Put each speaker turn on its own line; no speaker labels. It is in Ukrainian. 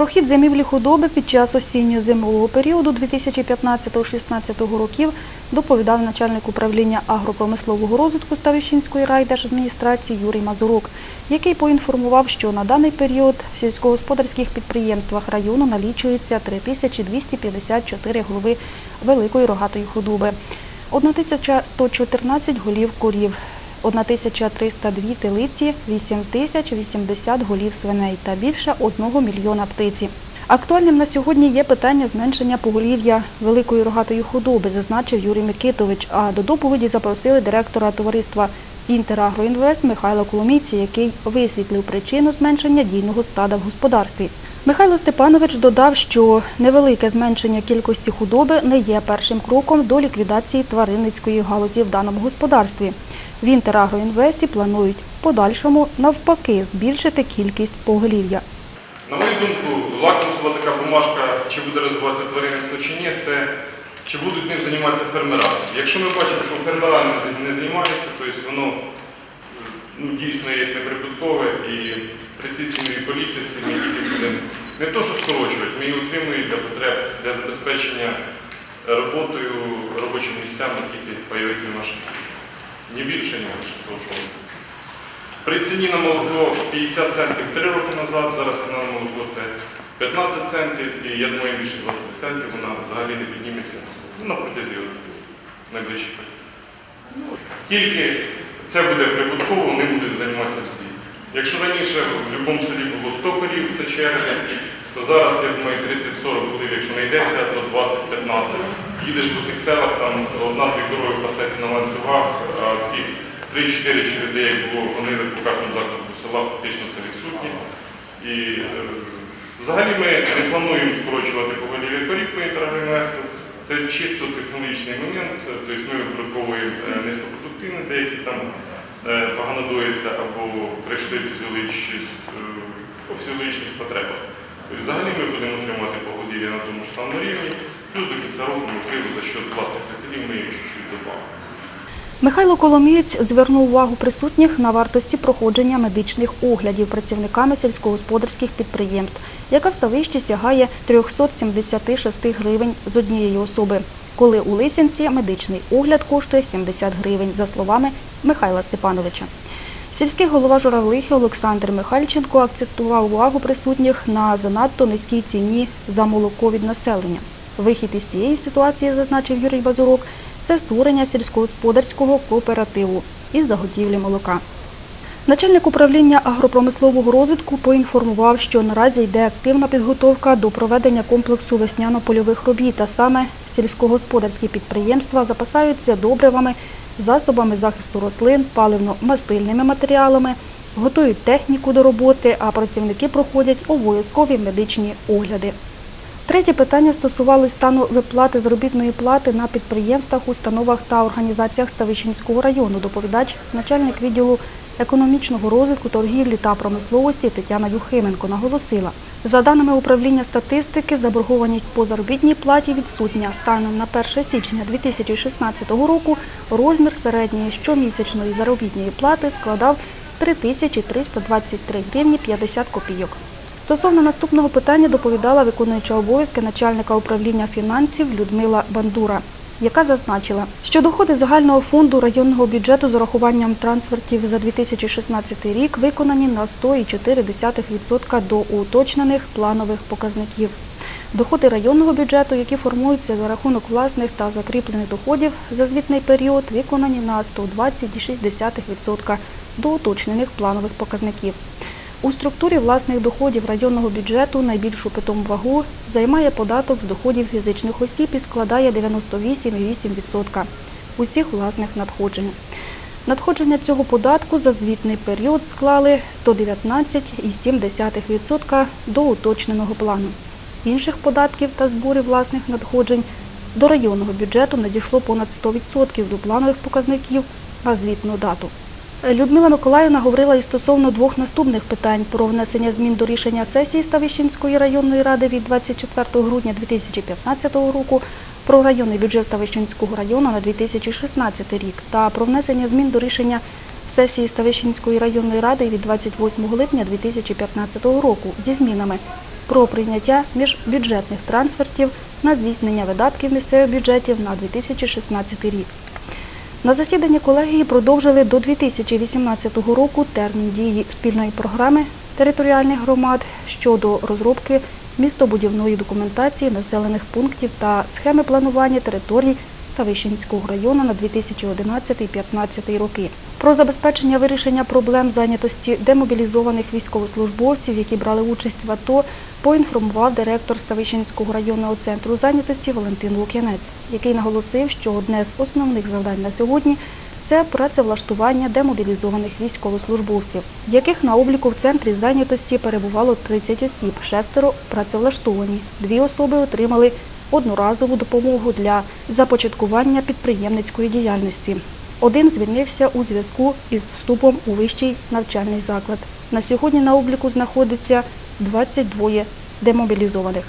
Про хід зимівлі худоби під час осінньо-зимового періоду 2015-16 років доповідав начальник управління агропромислового розвитку Ставищенської райдержадміністрації Юрій Мазурук, який поінформував, що на даний період в сільськогосподарських підприємствах району налічується 3254 голови великої рогатої худоби, 1114 голів курів, 1302 телиці, 8080 голів свиней та більше 1 мільйона птиці. Актуальним на сьогодні є питання зменшення поголів'я великої рогатої худоби, зазначив Юрій Микитович. А до доповіді запросили директора товариства Інтерагроінвест Михайла Коломійці, який висвітлив причину зменшення дійного стада в господарстві. Михайло Степанович додав, що невелике зменшення кількості худоби не є першим кроком до ліквідації тваринницької галузі в даному господарстві. В Інтерагроінвесті планують в подальшому навпаки збільшити кількість поголів'я.
На мою думку, лакмусова така бумажка, чи буде розвиватися тваринництво чи ні, це чи будуть ним займатися фермера. Якщо ми бачимо, що фермера не- займаються, то воно ну, дійсно є неприбуткове і при цій ціновій політиці ми тільки будемо не то, що скорочувати, ми її утримуємо для потреб, для забезпечення роботою, робочими місцями тільки наших селі. Ні більше, ні менше. при ціні на молоко 50 центів 3 роки назад, зараз ціна на молоко це 15 центів, і я думаю, більше 20 центів вона взагалі не підніметься ну, на протязі найближчих років. Тільки це буде прибутково, вони будуть займатися всі. Якщо раніше в будь-якому селі було 100 корів, це черги, то зараз, я думаю, 30-40 корів, якщо не йдеться, то 20-15. Їдеш по цих селах, там одна-дві корови пасеться на ланцюгах, а ці 3-4 череди, як було, вони по кожному закладу села фактично це відсутні. І е, взагалі ми не плануємо скорочувати поголів'я корів по інтерагроінвесту. Це чисто технологічний момент, тобто ми випробовуємо е, низькопродуктивні, деякі там е, погано доїться або прийшли по фізіологічних потребах. Тобто взагалі ми будемо отримати поголів'я на тому ж самому рівні, плюс до кінця року, можливо, за счет власних жителів ми їх чуть-чуть додамо.
Михайло Коломієць звернув увагу присутніх на вартості проходження медичних оглядів працівниками сільськогосподарських підприємств, яка в ставищі сягає 376 гривень з однієї особи. Коли у Лисянці медичний огляд коштує 70 гривень, за словами Михайла Степановича. Сільський голова Журавлихи Олександр Михальченко акцентував увагу присутніх на занадто низькій ціні за молоко від населення. Вихід із цієї ситуації, зазначив Юрій Базурук, це створення сільськогосподарського кооперативу із заготівлі молока. Начальник управління агропромислового розвитку поінформував, що наразі йде активна підготовка до проведення комплексу весняно-польових робіт, а саме сільськогосподарські підприємства запасаються добривами, засобами захисту рослин, паливно-мастильними матеріалами, готують техніку до роботи, а працівники проходять обов'язкові медичні огляди. Третє питання стосувалось стану виплати заробітної плати на підприємствах, установах та організаціях Ставищенського району. Доповідач, начальник відділу економічного розвитку, торгівлі та промисловості Тетяна Юхименко наголосила, за даними управління статистики, заборгованість по заробітній платі відсутня. Станом на 1 січня 2016 року розмір середньої щомісячної заробітної плати складав 3323 гривні 50 копійок. Стосовно наступного питання доповідала виконуюча обов'язки начальника управління фінансів Людмила Бандура, яка зазначила, що доходи загального фонду районного бюджету з урахуванням трансфертів за 2016 рік виконані на 100,4% до уточнених планових показників. Доходи районного бюджету, які формуються за рахунок власних та закріплених доходів за звітний період, виконані на 120,6% до уточнених планових показників. У структурі власних доходів районного бюджету найбільшу питому вагу займає податок з доходів фізичних осіб і складає 98,8% усіх власних надходжень. Надходження цього податку за звітний період склали 119,7% до уточненого плану. Інших податків та зборів власних надходжень до районного бюджету надійшло понад 100% до планових показників на звітну дату. Людмила Миколаївна говорила і стосовно двох наступних питань про внесення змін до рішення сесії Ставищенської районної ради від 24 грудня 2015 року про районний бюджет Ставищенського району на 2016 рік та про внесення змін до рішення сесії Ставищенської районної ради від 28 липня 2015 року зі змінами про прийняття міжбюджетних трансфертів на здійснення видатків місцевих бюджетів на 2016 рік. На засіданні колегії продовжили до 2018 року термін дії спільної програми територіальних громад щодо розробки містобудівної документації населених пунктів та схеми планування територій Ставищенського району на 2011-2015 роки. Про забезпечення вирішення проблем зайнятості демобілізованих військовослужбовців, які брали участь в АТО, поінформував директор Ставищенського районного центру зайнятості Валентин Лук'янець, який наголосив, що одне з основних завдань на сьогодні це працевлаштування демобілізованих військовослужбовців, яких на обліку в центрі зайнятості перебувало 30 осіб, шестеро працевлаштовані. Дві особи отримали одноразову допомогу для започаткування підприємницької діяльності. Один звільнився у зв'язку із вступом у вищий навчальний заклад. На сьогодні на обліку знаходиться 22 демобілізованих.